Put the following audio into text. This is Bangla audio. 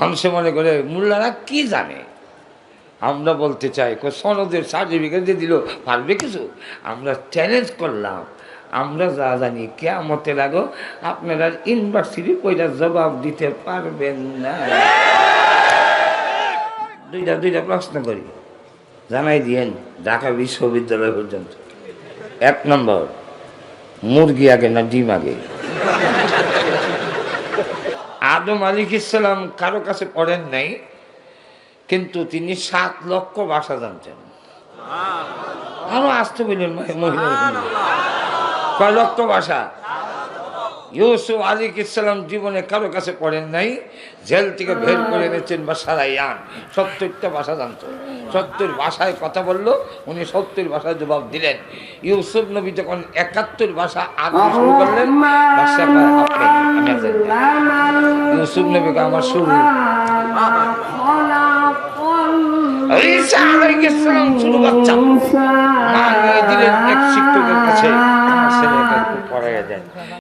মানুষে মনে করে, মোল্লারা কি জানে? আমরা বলতে চাই সনদের সার্টিফিকেট দিয়ে দিল, পারবে কিছু? আমরা চ্যালেঞ্জ করলাম। আমরা যা জানি কেমতে লাগো আপনারা ইউনিভার্সিটি কইটা জবাব দিতে পারবেন না। দুইটা দুইটা প্রশ্ন করি। জানাই দিয়েন, ঢাকা বিশ্ববিদ্যালয় পর্যন্ত। এক নম্বর, মুরগি আগে না ডিম আগে? আদম আলিক ইসলাম কারও কাছে পড়েন নাই কিন্তু তিনি সাত লক্ষ ভাষা জানতেন। আরও আসতে বললেন মহিলা কয় লক্ষ ভাষা ইউসুফ আলিক ইসলাম জীবনে কারও কাছে পড়েন নাই জেল থেকে বের করে এনেছেন বা সারাইয়ান সত্তরটা ভাষা জানতো। সত্তর ভাষায় কথা বলল উনি সত্তর ভাষায় জবাব দিলেন। ইউসুফ নবী যখন একাত্তর ভাষা আগে শুরু করলেন বাদশাহ কয়, "আপনি, আমি আর জানি না।" ইউসুফ নবীকে আমার শুরু ঈসা দিলেন এক শিক্ষকের কাছে পড়াইয়া দেন